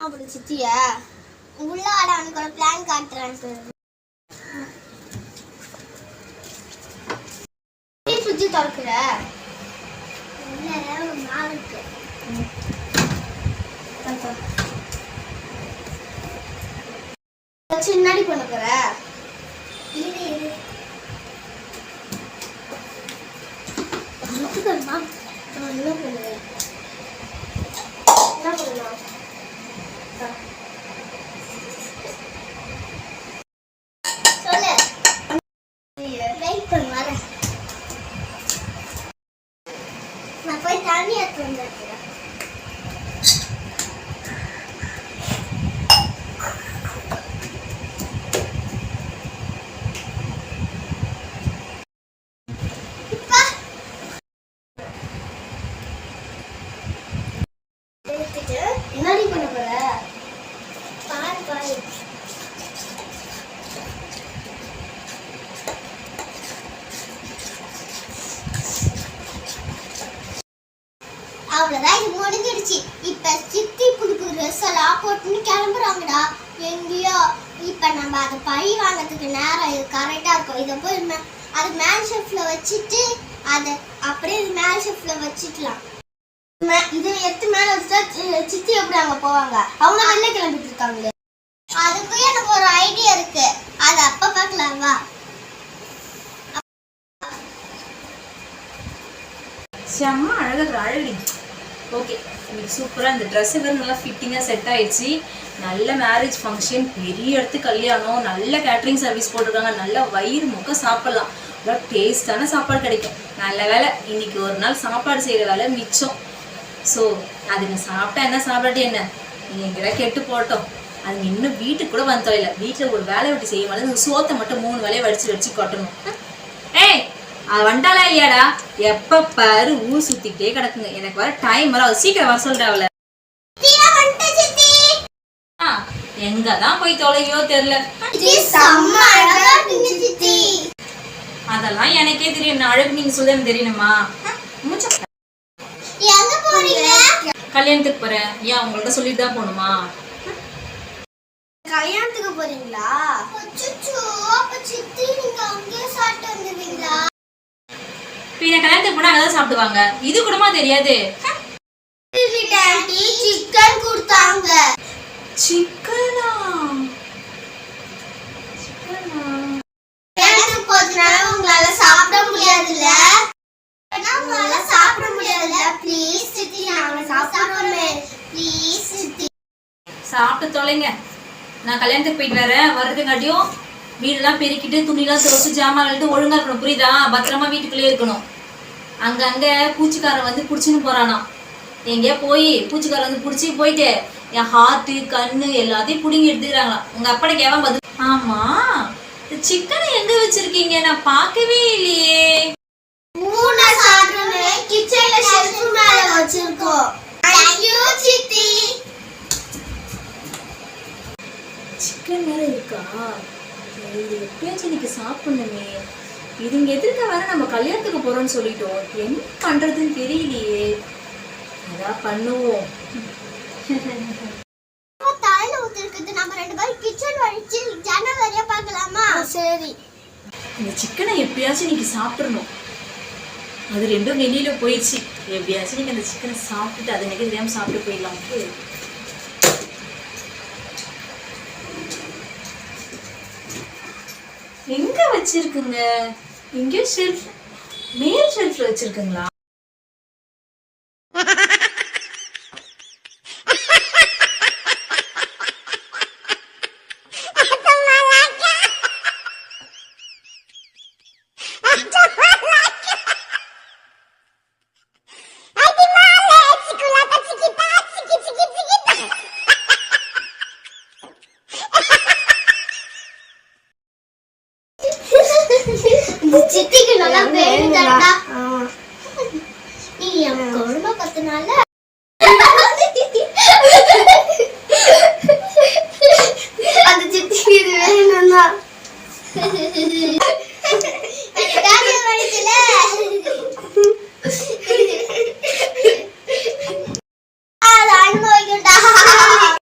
அப்படி சித்தியா உள்ள ஆட அவனுக்கு ஒரு பிளான் காட்டுறான் சுத்தி திறக்கிற மாவு இருக்கு. சின்னாடி பண்ண போற? இரு இரு. என்ன பண்ணுவேன்? சொல்லு அவ்வளோதான் இது முடிஞ்சிடுச்சு. இப்போ சித்தி புது புது ட்ரெஸ் எல்லாம் போட்டுன்னு கிளம்புறாங்கடா. எங்கேயோ? இப்ப நம்ம அதை பழி வாங்கிறதுக்கு நேரம் இது கரெக்டாக இருக்கும். இதை போய் அது மேல் ஷெஃப்ல வச்சுட்டு அதை அப்படியே இது மேல் ஷெஃப்ல வச்சுக்கலாம். இது எடுத்து மேலே வச்சுட்டா சித்தி எப்படி அங்கே போவாங்க? அவங்க வெளில கிளம்பிட்டு இருக்காங்களே. அதுக்கும் எனக்கு ஒரு ஐடியா இருக்கு. அது அப்ப பார்க்கலாம் வா. செம்ம அழகு அழகு. ஓகே இன்னைக்கு சூப்பராக இந்த ட்ரெஸ்ஸு வேறு நல்லா ஃபிட்டிங்காக செட் ஆயிடுச்சு. நல்ல மேரேஜ் ஃபங்க்ஷன் பெரிய இடத்து கல்யாணம் நல்ல கேட்ரிங் சர்வீஸ் போட்டிருக்காங்க. நல்ல வயிறு முக்க சாப்பிட்லாம். நல்லா டேஸ்டான சாப்பாடு கிடைக்கும். நல்ல வேலை இன்னைக்கு ஒரு நாள் சாப்பாடு செய்கிற வேலை மிச்சம். ஸோ அதுங்க சாப்பிட்டா என்ன? சாப்பிடாட்டி என்ன? எங்கடா கெட்டு போட்டோம். அதுங்க இன்னும் வீட்டுக்கு கூட வந்து தொழில வீட்டில் ஒரு வேலை வெட்டி செய்யும் போது சோத்தை மட்டும் மூணு வேலையை வடிச்சு வடிச்சு கொட்டணும். ஏய் அது வந்துட்டாளா இல்லையாடா? எப்ப பாரு ஊர் சுத்திக்கிட்டே கிடக்குங்க. எனக்கு வர டைம் வர சீக்கிரம் வர சொல்றா அவளை. சித்தியா வந்துட்டேன் சித்தி. ஆ, எங்கதான் போய் தொலைவியோ தெரியல. அதெல்லாம் எனக்கே தெரியும். நான் அழகு நீங்க சொல்ல தெரியணுமா? கல்யாணத்துக்கு போறேன். ஏன் உங்கள்ட்ட சொல்லிட்டு தான் போகணுமா? கல்யாணத்துக்கு போறீங்களா? சித்தி நீங்க அங்கேயே சாப்பிட்டு வந்துருவீங்களா பின்ன கல்யாணத்துக்கு போனா அங்கதான் சாப்பிடுவாங்க. இது கூடமா தெரியாது. சிக்கன் கொடுத்தாங்க. சிக்கனா உங்களால சாப்பிட முடியாதுல்ல? உங்களால சாப்பிட முடியாதுல்ல? ப்ளீஸ் சித்தி நாங்க சாப்பிடுறோமே ப்ளீஸ் சித்தி. சாப்பிட்டு தொலைங்க. நான் கல்யாணத்துக்கு போயிட்டு வரேன். வர்றதுக்காட்டியும் வீடெல்லாம் பெருக்கிட்டு துணிலாம் துவச்சு ஜாமான் கழிட்டு ஒழுங்கா இருக்கணும். புரியுதா? பத்திரமா வீட்டுக்குள்ளேயே இருக்கணும். அங்கங்க பூச்சிக்காரன் வந்து புடிச்சுன்னு போறானாம். எங்கேயா போய் பூச்சிக்காரன் வந்து புடிச்சு போயிட்டு என் ஹார்ட்டு கண்ணு எல்லாத்தையும் புடுங்கி எடுத்துக்கிறாங்களாம். உங்க அப்பட கேவன் பதில் ஆமா? சிக்கனை எங்க வச்சிருக்கீங்க? நான் பார்க்கவே இல்லையே. மூணு சாப்பிடுறோமே கிச்சன்ல ஷெல்ஃப் மேல வச்சிருக்கோம். ஐயோ சித்தி. சிக்கன் வேற இருக்கா? இது எப்பயாச்சும் இன்னைக்கு சாப்பிடணுமே. இதுங்க எதிர்க்க வேற நம்ம கல்யாணத்துக்கு போறோம்னு சொல்லிட்டோம். என்ன பண்றதுன்னு தெரியலையே. அதான் பண்ணுவோம். சரி. இந்த சிக்கனை எப்படியாச்சும் இன்னைக்கு சாப்பிடணும். அது ரெண்டும் வெளியில போயிடுச்சு. எப்படியாச்சும் நீங்க அந்த சிக்கனை சாப்பிட்டுட்டு அது தெரியாம சாப்பிட்டு போயிடலாம் எங்க வச்சிருக்குங்க? இங்க ஷெல்ஃப் மேல் ஷெல்ஃப்ல வச்சிருக்குங்களா? சித்திக்கு நல்லா வேணுதாடா நீ என் குடும்ப பத்து நாள்ல